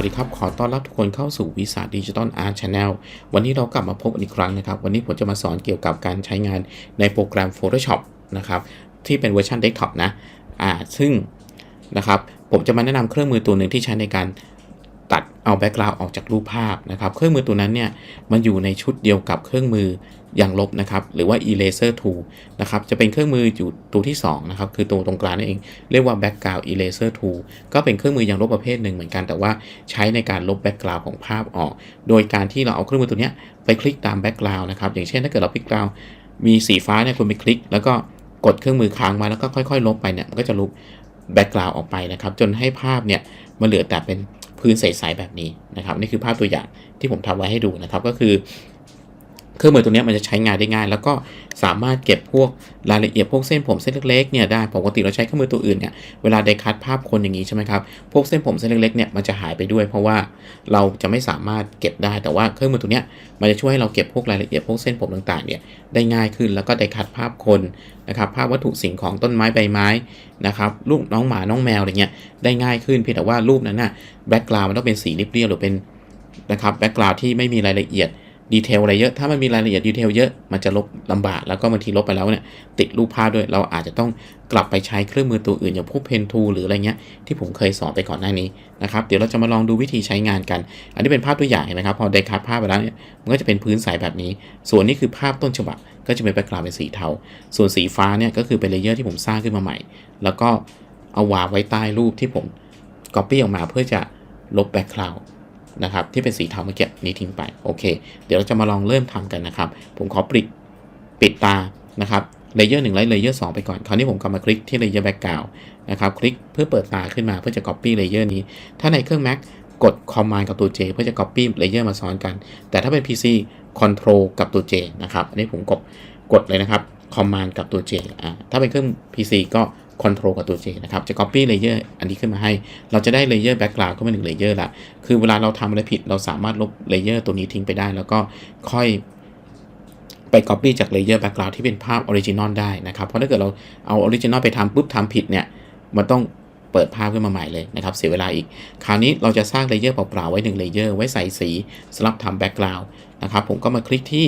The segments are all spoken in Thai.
วัสดีครับ ขอต้อนรับทุกคนเข้าสู่วิสาดิจิตอลอาร์ตชาแนลวันนี้เรากลับมาพบกันอีกครั้งนะครับ วันนี้ผมจะมาสอนเกี่ยวกับการใช้งานในโปรแกรม Photoshop นะครับที่เป็นเวอร์ชันเดสก์ท็อปนะอ่าซึ่งนะครับผมจะมาแนะนำเครื่องมือตัวหนึ่งที่ใช้ในการ เอาแบ็กกราวด์ออกจากรูปภาพนะครับ เครื่องมือตัวนั้นเนี่ยมันอยู่ในชุดเดียวกับเครื่องมืออย่างลบนะครับ หรือว่า eraser tool นะครับ จะเป็นเครื่องมืออยู่ตัวที่2นะครับ คือตัวตรงกลางนั่นเอง เรียกว่า background eraser tool ก็เป็นเครื่องมืออย่างลบประเภทหนึ่งเหมือนกัน แต่ว่าใช้ในการลบแบ็กกราวด์ของภาพออก โดยการที่เราเอาเครื่องมือตัวนี้ไปคลิกตามแบ็กกราวด์นะครับ อย่างเช่นถ้าเกิดเราคลิกกราวมีสีฟ้าเนี่ยคุณไปคลิก แล้วก็กดเครื่องมือค้างไว้แล้วก็ค่อย ๆ ลบไปเนี่ย มันก็จะลบแบ็กกราวด์ออกไปนะครับ จนให้ภาพเนี่ยมันเหลือแต่เป็น พื้นใสๆแบบนี้นะครับนี่คือภาพตัวอย่างที่ผมทำไว้ให้ดูนะครับก็คือ เครื่องมือตัวนี้มันจะใช้งานได้ง่าย แล้วก็สามารถเก็บพวกรายละเอียดพวกเส้นผมเส้นเล็กๆเนี่ยได้ปกติเราใช้เครื่องมือตัวอื่นเนี่ยเวลาได้คัดภาพคนอย่างนี้ใช่ไหมครับพวกเส้นผมเส้นเล็กๆเนี่ยมันจะหายไปด้วย เพราะว่าเราจะไม่สามารถเก็บได้แต่ว่าเครื่องมือตัวนี้มันจะช่วยให้เราเก็บพวกรายละเอียดพวกเส้นผมต่างๆเนี่ยได้ง่ายขึ้นแล้วก็ได้คัดภาพคนนะครับภาพวัตถุสิ่งของต้นไม้ใบไม้นะครับรูปน้องหมาน้องแมวอะไรเงี้ยได้ง่ายขึ้นเพียงแต่ว่ารูปนั้นน่ะแบ็กกราวมันต้องเป็นสีเรียบๆหรือเป็นนะครับแบ็กกราวที่ไม่มีรายละเอียด ดีเทลอะไรเยอะ ถ้ามันมีรายละเอียดดีเทลเยอะมันจะลบลำบาก แล้วก็บางทีลบไปแล้วเนี่ยติดรูปภาพด้วย เราอาจจะต้องกลับไปใช้เครื่องมือตัวอื่นอย่างพวกเพนทูหรืออะไรเงี้ยที่ผมเคยสอนไปก่อนหน้านี้นะครับ เดี๋ยวเราจะมาลองดูวิธีใช้งานกัน อันนี้เป็นภาพตัวอย่างเห็นไหมครับ พอได้คัดภาพไปแล้วเนี่ยมันก็จะเป็นพื้นใสแบบนี้ ส่วนนี้คือภาพต้นฉบับก็จะเป็นแบ็กกราวด์เป็นสีเทา ส่วนสีฟ้าเนี่ยก็คือเป็นเลเยอร์ที่ผมสร้างขึ้นมาใหม่ แล้วก็เอาวางไว้ใต้รูปที่ผม Copy ออกมาเพื่อจะลบแบ็กกราวด์ นะครับที่เป็นสีเทาเมื่อกี้นี้ทิ้งไปโอเค เดี๋ยวเราจะมาลองเริ่มทำกันนะครับ ผมขอปิดปิดตานะครับเลเยอร์หนึ่งไลท์เลเยอร์สองไปก่อน คราวนี้ผมกลับมาคลิกที่เลเยอร์แบ็กกราวนะครับคลิกเพื่อเปิดตาขึ้นมาเพื่อจะ Copy เลเยอร์นี้ ถ้าในเครื่อง Mac กด Command กับตัว J เพื่อจะ Copy เลเยอร์มาซ้อนกัน แต่ถ้าเป็น PC Control กับตัว J นะครับอันนี้ผมกดกดเลยนะครับ Command กับตัว J อ่าถ้าเป็นเครื่อง PC ก็ Control กับตัว J นะครับ จะ Copy Layer อันนี้ขึ้นมาให้ เราจะได้ Layer Background ขึ้นมาหนึ่ง Layer ละ คือเวลาเราทำอะไรผิด เราสามารถลบ Layer ตัวนี้ทิ้งไปได้ แล้วก็ค่อยไป Copy จาก Layer Background ที่เป็นภาพ Original ได้นะครับ เพราะถ้าเกิดเราเอา Original ไปทำปุ๊บทำผิดเนี่ย มันต้องเปิดภาพขึ้นมาใหม่เลยนะครับ เสียเวลาอีก คราวนี้เราจะสร้าง Layer เปล่าๆไว้1 Layer ไว้ใส่สีสำหรับทำ Background นะครับ ผมก็มาคลิกที่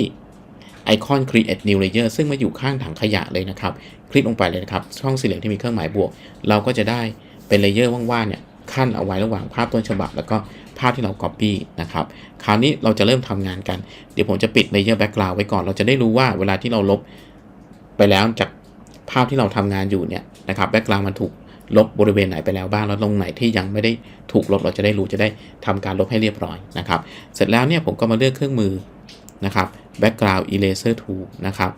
ไอคอน create new layer ซึ่งมาอยู่ข้างถังขยะเลยนะครับ คลิกลงไปเลยนะครับช่องสี่เหลี่ยมที่มีเครื่องหมายบวก เราก็จะได้เป็นเลเยอร์ว่างๆเนี่ยขั้นเอาไว้ระหว่างภาพต้นฉบับ แล้วก็ภาพที่เรา Copy นะครับ คราวนี้เราจะเริ่มทำงานกัน เดี๋ยวผมจะปิดเลเยอร์แบ็กกราวไว้ก่อน เราจะได้รู้ว่าเวลาที่เราลบไปแล้วจากภาพที่เราทำงานอยู่เนี่ยนะครับแบ็กกราวมันถูกลบบริเวณไหนไปแล้วบ้าง แล้วตรงไหนที่ยังไม่ได้ถูกลบ เราจะได้รู้จะได้ทำการลบให้เรียบร้อยนะครับ เสร็จแล้วเนี่ยผมก็มาเลือกเครื่องมือนะครับ background eraser tool นะครับ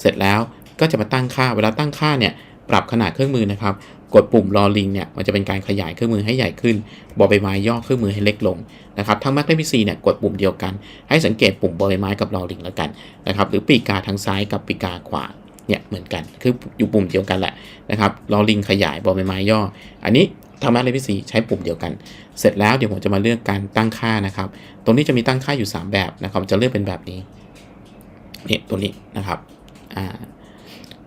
เสร็จแล้ว ก็จะมาตั้งค่า เวลาตั้งค่าเนี่ยปรับขนาดเครื่องมือนะครับ กดปุ่มรอลิงเนี่ยมันจะเป็นการขยายเครื่องมือให้ใหญ่ขึ้น บอใบไม้ย่อเครื่องมือให้เล็กลงนะครับทั้ง Mac และ PC เนี่ยกดปุ่มเดียวกัน ให้สังเกตปุ่มบอใบไม้กับรอลิงแล้วกันนะครับหรือปีกกาทางซ้ายกับปีกกาขวาเนี่ยเหมือนกัน คืออยู่ปุ่มเดียวกันแหละนะครับรอลิงขยายบอใบไม้ย่อ อันนี้ทาง Mac และ PC ใช้ปุ่มเดียวกัน เสร็จแล้วเดี๋ยวผมจะมาเลือกการตั้งค่านะครับ ตรงนี้จะมีตั้งค่าอยู่ 3 แบบนะครับ จะเลือกเป็นแบบนี้เนี่ยตัวนี้นะครับ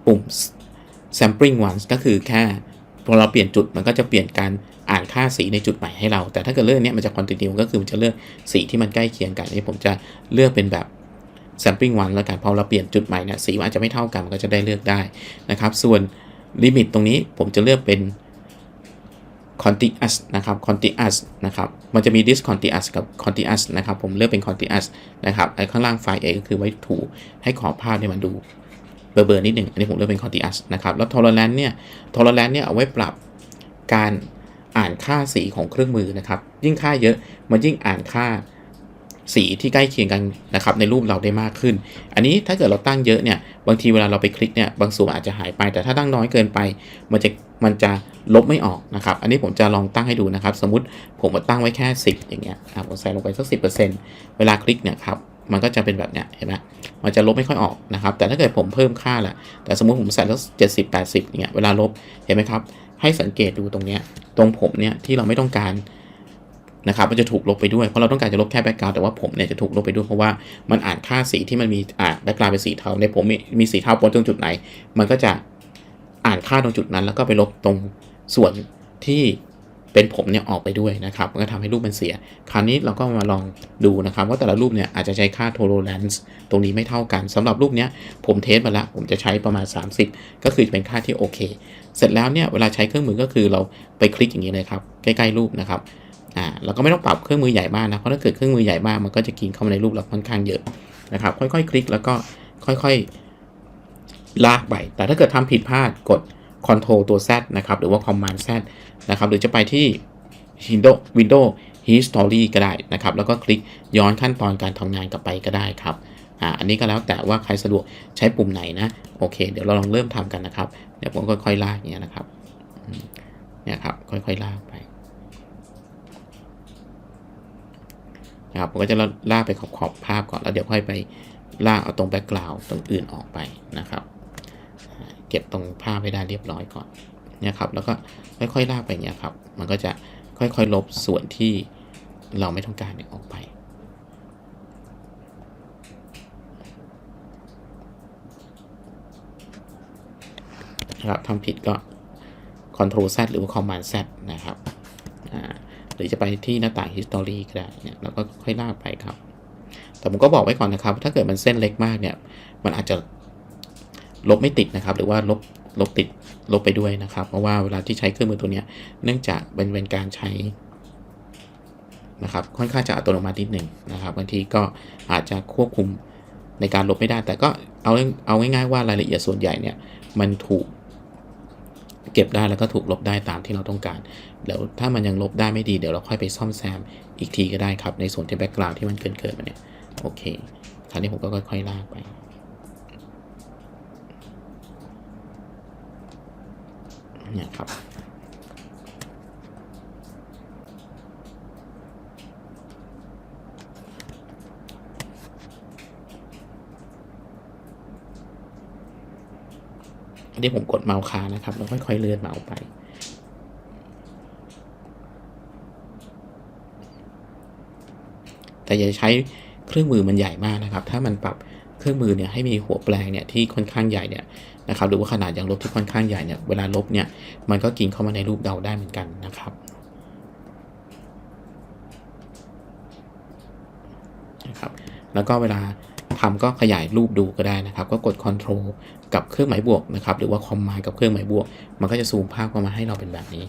ปุ่ม sampling once ก็คือแค่พอเราเปลี่ยนจุดมันก็จะเปลี่ยนการอ่านค่าสีในจุดใหม่ให้เรา แต่ถ้าเกิดเลือกเนี้ยมันจะ continue ก็คือมันจะเลือกสีที่มันใกล้เคียงกันนี่ผมจะเลือกเป็นแบบ sampling one แล้วกันพอเราเปลี่ยนจุดใหม่เนี่ยสีมันอาจจะไม่เท่ากันมันก็จะได้เลือกได้นะครับ ส่วนลิมิตตรงนี้ผมจะเลือกเป็น continuous นะครับ continuous นะครับ มันจะมี discontinuous กับ continuous นะครับ ผมเลือกเป็น continuous นะครับ ไอ้ข้างล่างไฟล์ A ก็คือไว้ถูให้ขอภาพเนี่ยมันดู เบอร์ๆนิดหนึ่งอันนี้ผมเลือกเป็น continuous นะครับแล้ว tolerance เนี่ย tolerance เนี่ยเอาไว้ปรับการอ่านค่าสีของเครื่องมือนะครับ ยิ่งค่าเยอะมันยิ่งอ่านค่าสีที่ใกล้เคียงกันนะครับในรูปเราได้มากขึ้น อันนี้ถ้าเกิดเราตั้งเยอะเนี่ยบางทีเวลาเราไปคลิกเนี่ยบางส่วนอาจจะหายไป แต่ถ้าตั้งน้อยเกินไป มันจะมันจะลบไม่ออกนะครับ อันนี้ผมจะลองตั้งให้ดูนะครับ สมมุติผมมาตั้งไว้แค่ 10 อย่างเงี้ยผมใส่ลงไปสักสิเวลาคลิกเนี่ยครับ มันก็จะเป็นแบบเนี้ยเห็นไหมมันจะลบไม่ค่อยออกนะครับ แต่ถ้าเกิดผมเพิ่มค่าแหละแต่สมมุติผมใส่สักเจ็ดสิบแปดสิบเนี่ยเวลาลบเห็นไหมครับ ให้สังเกตดูตรงเนี้ยตรงผมเนี่ยที่เราไม่ต้องการนะครับมันจะถูกลบไปด้วย เพราะเราต้องการจะลบแค่แบ็กกราวด์แต่ว่าผมเนี่ยจะถูกลบไปด้วยเพราะว่ามันอ่านค่าสีที่มันมีอ่าแบ็กกราวด์เป็นสีเทาในผมมีมีสีเทาปนตรงจุดไหน มันก็จะอ่านค่าตรงจุดนั้น แล้วก็ไปลบตรงส่วนที่ เป็นผมเนี่ยออกไปด้วยนะครับก็ทำให้รูปมันเสีย คราวนี้เราก็มาลองดูนะครับว่าแต่ละรูปเนี่ยอาจจะใช้ค่า tolerance ตรงนี้ไม่เท่ากันสำหรับรูปเนี้ยผมเทสมาแล้วผมจะใช้ประมาณ 30 ก็คือจะเป็นค่าที่โอเค เสร็จแล้วเนี่ยเวลาใช้เครื่องมือก็คือเราไปคลิกอย่างนี้เลยครับใกล้ๆรูปนะครับอ่าเราก็ไม่ต้องปรับเครื่องมือใหญ่มากนะเพราะถ้าเกิดเครื่องมือใหญ่มากมันก็จะกินเข้ามาในรูปเราค่อนข้างเยอะนะครับค่อยๆ คลิกแล้วก็ค่อยๆลากไปแต่ถ้าเกิดทำผิดพลาดกด Ctrl ตัว Z นะครับ หรือว่า Command Z นะครับ หรือจะไปที่ Windows Windows History ก็ได้นะครับ แล้วก็คลิกย้อนขั้นตอนการทำงานกลับไปก็ได้ครับอ่าอันนี้ก็แล้วแต่ว่าใครสะดวกใช้ปุ่มไหนนะ โอเค เดี๋ยวเราลองเริ่มทำกันนะครับ เดี๋ยวผมค่อยๆลากอย่างเงี้ยนะครับเนี่ยครับ ค่อยๆลากไปนะครับผมก็จะลากไปขอบขอบๆภาพก่อนแล้วเดี๋ยวค่อยไปลากเอาตรงแบ็กกราวด์ตรงอื่นออกไปนะครับ เก็บตรงภาพให้ได้เรียบร้อยก่อนเนี่ยครับ แล้วก็ค่อยๆลากไปเงี้ยครับ มันก็จะค่อยๆลบส่วนที่เราไม่ต้องการเนี่ยออกไปนะครับทำผิดก็ Ctrl Z หรือว่า Command Z นะครับ หรือจะไปที่หน้าต่าง History ก็ได้เนี่ยแล้วก็ค่อยลากไปครับ แต่ผมก็บอกไว้ก่อนนะครับ ถ้าเกิดมันเส้นเล็กมากเนี่ย มันอาจจะ ลบไม่ติดนะครับ หรือว่าลบลบติดลบไปด้วยนะครับ เพราะว่าเวลาที่ใช้เครื่องมือตัวนี้เนื่องจากเป็นเป็นการใช้นะครับค่อนข้างจะอัตโนมัตินิดหนึ่งนะครับบางทีก็อาจจะควบคุมในการลบไม่ได้ แต่ก็เอาเอาง่ายๆว่ารายละเอียดส่วนใหญ่เนี่ยมันถูกเก็บได้แล้วก็ถูกลบได้ตามที่เราต้องการเดี๋ยวถ้ามันยังลบได้ไม่ดีเดี๋ยวเราค่อยไปซ่อมแซมอีกทีก็ได้ครับ ในส่วนที่แบ็กกราวด์ที่มันเกินเกินมาเนี่ยโอเคคราวนี้ผมก็ค่อยๆลากไป เนี่ยครับ อันนี้ผมกดเมาส์ค้านะครับ แล้วค่อยๆเลื่อนเมาส์ไปแต่อย่าใช้เครื่องมือมันใหญ่มากนะครับ ถ้ามันปรับ เครื่องมือเนี่ยให้มีหัวแปลงเนี่ยที่ค่อนข้างใหญ่เนี่ยนะครับหรือว่าขนาดยางลบที่ค่อนข้างใหญ่เนี่ยเวลาลบเนี่ยมันก็กินเข้ามาในรูปเราได้เหมือนกันนะครับนะครับ แล้วก็เวลาทำก็ขยายรูปดูก็ได้นะครับ ก็กด Ctrl กับเครื่องหมายบวกนะครับ หรือว่า comma กับเครื่องหมายบวก มันก็จะซูมภาพเข้ามาให้เราเป็นแบบนี้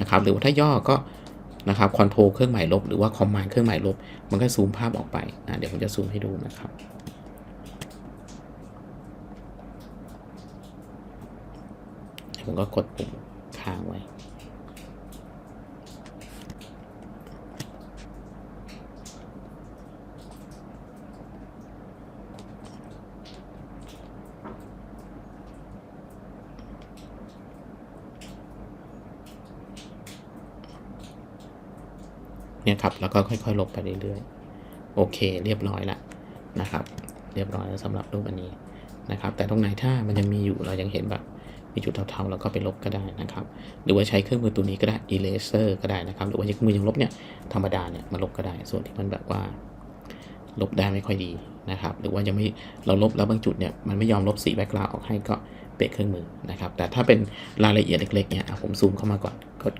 นะครับ หรือว่าถ้าย่อก็นะครับคอนโทรลเครื่องหมายลบหรือว่าคอมมานด์เครื่องหมายลบ มันก็ซูมภาพออกไปอะเดี๋ยวผมจะซูมให้ดูนะครับ ผมก็กดปุ่มค้างไว้ เนี่ยครับ แล้วก็ค่อยๆ ลบไปเรื่อยๆ โอเค เรียบร้อยล้วนะครับ เรียบร้อยแล้วสำหรับรูปอันนี้นะครับ แต่ตรงไหนถ้ามันยังมีอยู่เรายังเห็นแบบ มีจุดเทาๆเราก็ไปลบก็ได้นะครับ หรือว่าใช้เครื่องมือตัวนี้ก็ได้ eraser ก็ได้นะครับ หรือว่าใช้เครื่องมือยังลบเนี่ยธรรมดาเนี่ยมาลบก็ได้ ส่วนที่มันแบบว่า ลบได้ไม่ค่อยดีนะครับ หรือว่ายังไม่เราลบแล้วบางจุดเนี่ยมันไม่ยอมลบสีแบ็กกราวออกให้ก็เปลี่ยนเครื่องมือนะครับ แต่ถ้าเป็นรายละเอียดเล็กๆเนี่ยผมซูมเข้ามาก่อนกด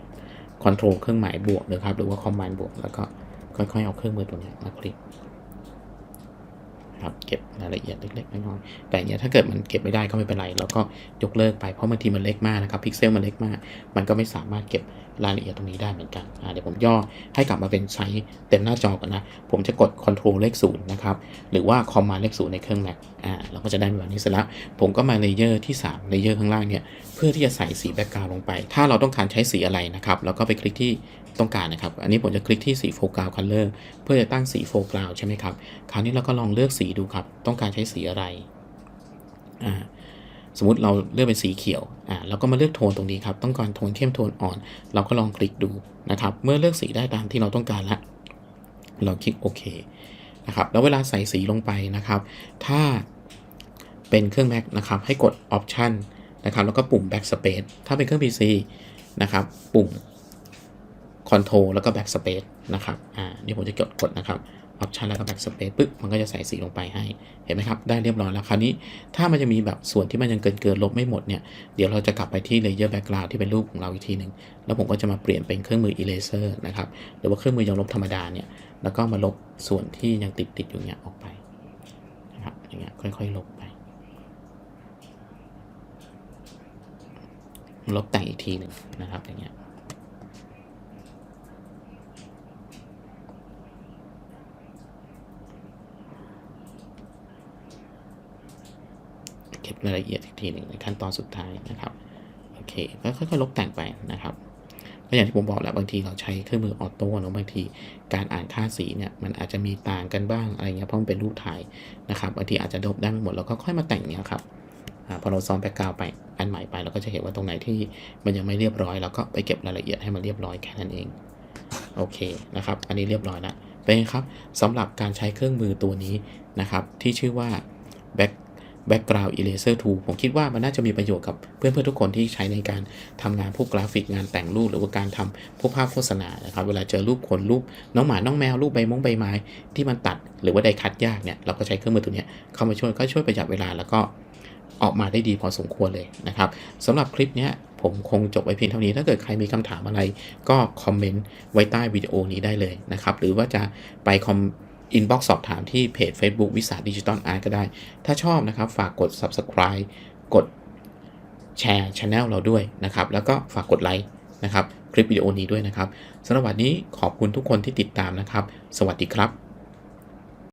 คอนโทรลเครื่องหมายบวกนะครับ หรือว่าคอมมานด์บวกแล้วก็ค่อยๆเอาเครื่องมือตัวนี้มาคลิก ครับเก็บรายละเอียดเล็กๆน้อยๆแต่เนี่ยถ้าเกิดมันเก็บไม่ได้ก็ไม่เป็นไรเราก็ยกเลิกไปเพราะบางทีมันเล็กมากนะครับพิกเซลมันเล็กมาก มันก็ไม่สามารถเก็บรายละเอียดตรงนี้ได้เหมือนกันเดี๋ยวผมย่อให้กลับมาเป็นไซส์เต็มหน้าจอก่อนนะ ผมจะกด Ctrl เลขศูนย์นะครับ หรือว่า Command เลขศูนย์ในเครื่อง Mac อ่าเราก็จะได้แบบนี้เสร็จแล้ว ผมก็มาเลเยอร์ที่3เลเยอร์ข้างล่างเนี่ย เพื่อที่จะใส่สีแบ็กกราวด์ลงไป ถ้าเราต้องการใช้สีอะไรนะครับแล้วก็ไปคลิกที่ ต้องการนะครับ อันนี้ผมจะคลิกที่สีโฟกัสคัลเลอร์เพื่อจะตั้งสีโฟกัสใช่ไหมครับ คราวนี้เราก็ลองเลือกสีดูครับ ต้องการใช้สีอะไร อ่า สมมติเราเลือกเป็นสีเขียว อ่าเราก็มาเลือกโทนตรงนี้ครับ ต้องการโทนเข้มโทนอ่อน เราก็ลองคลิกดูนะครับ เมื่อเลือกสีได้ตามที่เราต้องการแล้วเราคลิกโอเคนะครับ แล้วเวลาใส่สีลงไปนะครับ ถ้าเป็นเครื่อง Mac นะครับ ให้กด Option นะครับ แล้วก็ปุ่ม Backspace ถ้าเป็นเครื่อง PC นะครับ ปุ่ม Control แล้วก็ Backspace นะครับ อ่า นี่ผมจะกดกดนะครับ option แล้วก็ backspace ปึ๊บ มันก็จะใส่สีลงไปให้ เห็นไหมครับ ได้เรียบร้อยแล้ว คราวนี้ ถ้ามันจะมีแบบส่วนที่มันยังเกินเกินลบไม่หมดเนี่ย เดี๋ยวเราจะกลับไปที่ layer background ที่เป็นรูปของเราอีกทีหนึ่ง แล้วผมก็จะมาเปลี่ยนเป็นเครื่องมือ eraser นะครับ หรือว่าเครื่องมือยังลบธรรมดาเนี่ย แล้วก็มาลบส่วนที่ยังติดติดอยู่เนี่ยออกไปนะครับ อย่างเงี้ย ค่อยๆ ลบไป ลบแต่งอีกทีหนึ่งนะครับ อย่างเงี้ย เก็บรายละเอียดอีกทีหนึ่งในขั้นตอนสุดท้ายนะครับโอเคก็ค่อยๆลบแต่งไปนะครับก็อย่างที่ผมบอกแหละบางทีเราใช้เครื่องมือออโต้เนอะบางทีการอ่านค่าสีเนี่ยมันอาจจะมีต่างกันบ้างอะไรเงี้ยเพราะมันเป็นรูปถ่ายนะครับบางทีอาจจะลบได้ไม่หมดแล้วก็ค่อยมาแต่งเนี้ยครับพอเราซ้อมแบ็กกราวไปอันใหม่ไปเราก็จะเห็นว่าตรงไหนที่มันยังไม่เรียบร้อยเราก็ไปเก็บรายละเอียดให้มันเรียบร้อยแค่นั้นเองโอเคนะครับ อันนี้เรียบร้อยแล้วเป็นครับสำหรับการใช้เครื่องมือตัวนี้นะครับ ที่ชื่อว่า back background eraser tool ผมคิดว่ามันน่าจะมีประโยชน์กับเพื่อนๆทุกคนที่ใช้ในการทำงานพวกกราฟิกงานแต่งรูป หรือว่าการทำพวกภาพโฆษณานะครับเวลาเจอรูปคนรูปน้องหมาน้องแมวรูปใบมงใบไม้ที่มันตัดหรือว่าไดคัดยากเนี่ยเราก็ใช้เครื่องมือตัวนี้เข้ามาช่วยก็ช่วยประหยัดเวลาแล้วก็ออกมาได้ดีพอสมควรเลยนะครับสำหรับคลิปเนี้ยผมคงจบไว้เพียงเท่านี้ ถ้าเกิดใครมีคำถามอะไร ก็คอมเมนต์ไว้ใต้วิดีโอนี้ได้เลยนะครับ หรือว่าจะไปคอม อินบ็อกซ์สอบถามที่เพจ Facebook วิสาดิจิตอลอาร์ตก็ได้ ถ้าชอบนะครับ ฝากกด Subscribe กดแชร์ช anel เราด้วยนะครับ แล้วก็ฝากกดไลค์นะครับ คลิปวิดีโอนี้ด้วยนะครับสำหรับวันนี้ขอบคุณทุกคนที่ติดตามนะครับ สวัสดีครับ